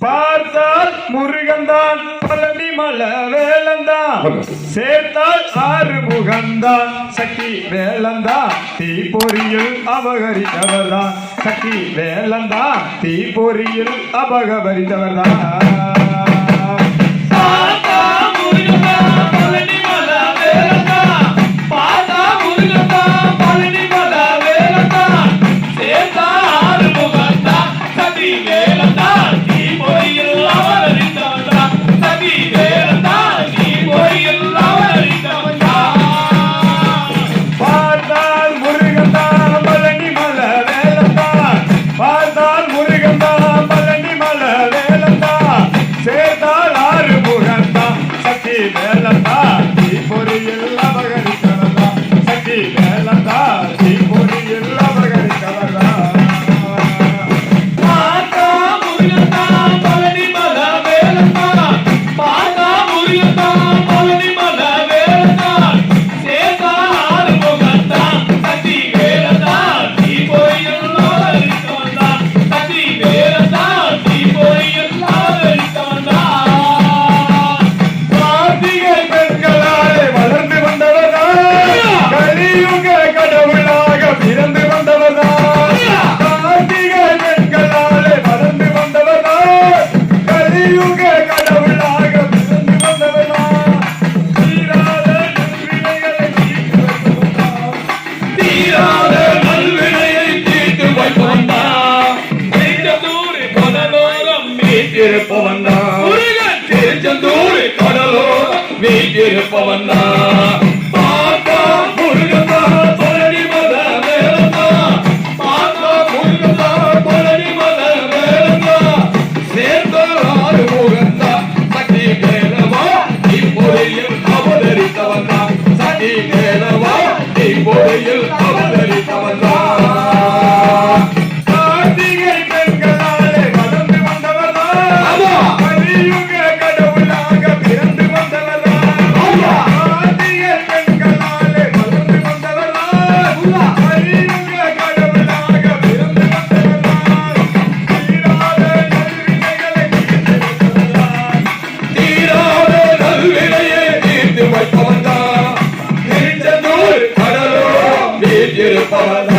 பார்த்தால் முருகன்தான் பழனி மல வேலந்தான் சேர்த்தால் ஆறு முகந்தான் சக்தி வேலந்தான் தீ பொறியில் அபகரித்தவர்தான் சக்தி வேலந்தான் தீ பொறியில் அபகரித்தவர்தான் தீராத நல்வினையை தீர்த்து வைப்பவன் தான் தூரி கடலோரம் மீட்டிருப்பவன் தான் திருச்செந்தூரி கடலோரம் மீட்டிருப்பவன் தான் Yeah.